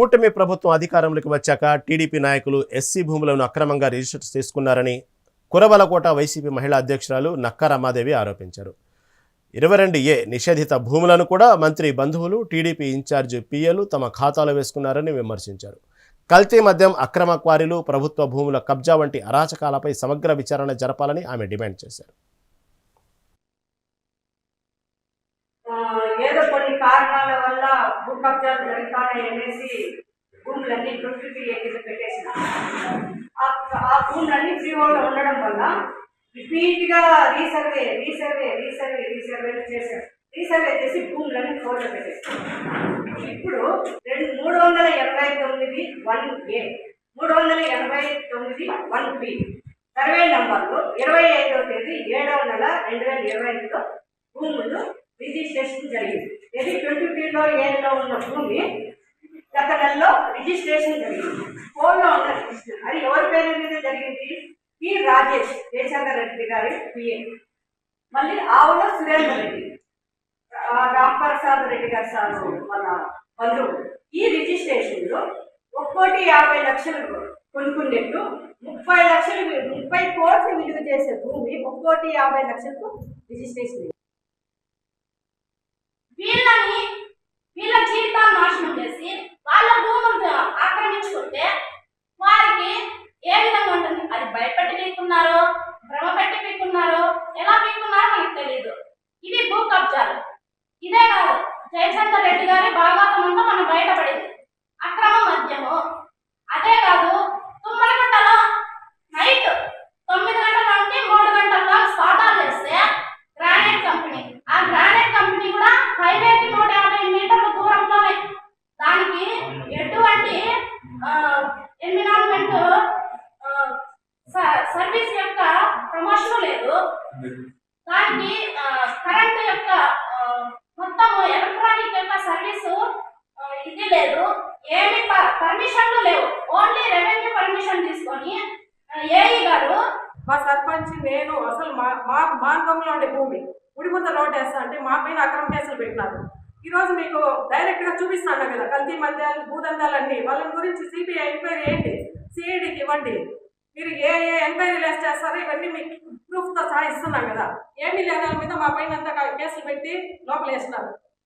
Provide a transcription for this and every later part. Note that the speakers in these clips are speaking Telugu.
కూటమి ప్రభుత్వం అధికారంలోకి వచ్చాక టీడీపీ నాయకులు ఎస్సీ భూములను అక్రమంగా రిజిస్టర్ చేసుకున్నారని కురబలకోట వైసీపీ మహిళా అధ్యక్షురాలు నక్కా రమాదేవి ఆరోపించారు. ఇరవై రెండు ఏ నిషేధిత భూములను కూడా మంత్రి బంధువులు టీడీపీ ఇన్ఛార్జ్ పిఎలు తమ ఖాతాలో వేసుకున్నారని విమర్శించారు. కల్తీ మద్యం అక్రమ క్వారీలు ప్రభుత్వ భూముల కబ్జా వంటి అరాచకాలపై సమగ్ర విచారణ జరపాలని ఆమె డిమాండ్ చేశారు ఆ, ఏదో కొన్ని కారణాల వల్ల భూ కబ్జాలు జరుగుతాయి అనేసి భూములన్నీ ప్రకృతి కింద పెట్టేసిన ఆ- ఆ భూములన్నీ ఫ్రీ హోల్డ్ ఉండడం వల్ల రిపీట్గా రీసర్వే రీసర్వే రీసర్వే రీసర్వే చేశారు. రీసర్వే చేసి భూములన్నీ ఫోన్లో పెట్టేసి ఇప్పుడు రెండు మూడు వందల ఎనభై తొమ్మిది వన్ ఏ మూడు వందల ఎనభై తొమ్మిది వన్ బి. సర్వే నంబర్లు ఇరవై ఐదవ తేదీ ఏడవ నెల రెండు వేల ఇరవై ఐదులో భూములు రిజిస్ట్రేషన్ జరిగింది. ఇది ట్వంటీ త్రీలో ఏడులో ఉన్న భూమి గత నెలలో రిజిస్ట్రేషన్ జరిగింది. ఫోన్లో ఉన్న రిజిస్ట్రేషన్ అది ఎవరి పేరు మీద జరిగింది? పి. రాజేష్ జయశంకర్ రెడ్డి గారి పిఏ మళ్ళీ ఆవుల సురేంద్ర రెడ్డి ఆ, రాంప్రసాద్ రెడ్డి గారు సార్ మన బంధువు. ఈ రిజిస్ట్రేషన్లో ఒక్కోటి యాభై లక్షలు కొనుక్కునేట్టు ముప్పై లక్షలు ముప్పై కోట్లు విలువ చేసే భూమి ఒక్కోటి యాభై లక్షలకు రిజిస్ట్రేషన్ వీళ్ళని వీళ్ళ జీవితాలు నాశనం చేసి వాళ్ళ భూములు ఆక్రమించుకుంటే వారికి ఏ విధంగా ఉంటుంది? అది భయపెట్టి పీక్కున్నారో భ్రమ పెట్టి పీక్కున్నారో ఎలా పీక్కున్నారో మనకు తెలియదు ఇవి భూ కబ్జాలు. ఇదే కాదు జయచంద్ర రెడ్డి గారి భాగవతం అంతా మనం బయటపడింది. అక్రమ మద్యము సర్వీస్ యొక్క ప్రమోషన్ లేదు. దానికి కరెంట్ యొక్క మొత్తం ఎలక్ట్రానిక్ యొక్క సర్వీసు ఇది లేదు. ఏమి పర్మిషన్లు లేవు. ఓన్లీ రెవెన్యూ పర్మిషన్ తీసుకొని ఏఈ గారు మా సర్పంచ్ నేను అసలు మా మా మార్గంలో ఉండే భూమి రోడ్ వేస్తా అంటే మా పైన అక్రమ కేసులు పెట్టినారు. ఈ రోజు మీకు డైరెక్ట్గా చూపిస్తాను కదా కల్తీ మద్యాలు భూదందాలన్నీ వాళ్ళ గురించి సిబిఐ ఎంక్వైరీ ఏంటి? సిఐడికి ఇవ్వండి. మీరు ఏ ఏ ఎంక్వైరీలు వేసి చేస్తారో? ఇవన్నీ మీకు ప్రూఫ్తో సహా ఇస్తున్నాం కదా. ఏమీ లేదా మీద మా పైన అంతా కేసులు పెట్టి లోపల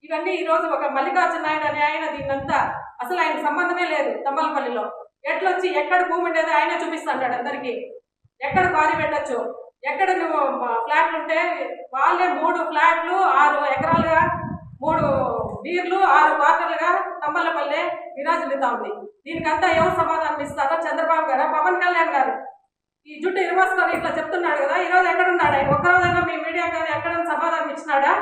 ఇవన్నీ ఈరోజు ఒక మల్లికార్జున నాయుడు అనే ఆయన దీన్నంతా అసలు ఆయన సంబంధమే లేదు తమ్మలపల్లిలో ఎట్లొచ్చి ఎక్కడ భూమి ఉండేది ఆయనే చూపిస్తాడు అందరికీ. ఎక్కడ క్వారీ పెట్టచ్చు? ఎక్కడ నువ్వు ఫ్లాట్లు ఉంటే వాళ్ళే మూడు ఫ్లాట్లు ఆరు ఎకరాలుగా మూడు బీర్లు ఆరు క్వార్టర్లుగా విరాజిల్లుతా ఉంది. దీనికంతా ఎవరు సమాధానం ఇస్తారో చంద్రబాబు గారు పవన్ కళ్యాణ్ గారు. ఈ జుట్టు ఇరవస్కొని ఇట్లా చెప్తున్నాడు కదా ఈరోజు ఎక్కడున్నాడు ఎక్కడ ఆయన మీ మీడియా కానీ ఎక్కడ సమాధానం ఇచ్చినాడా?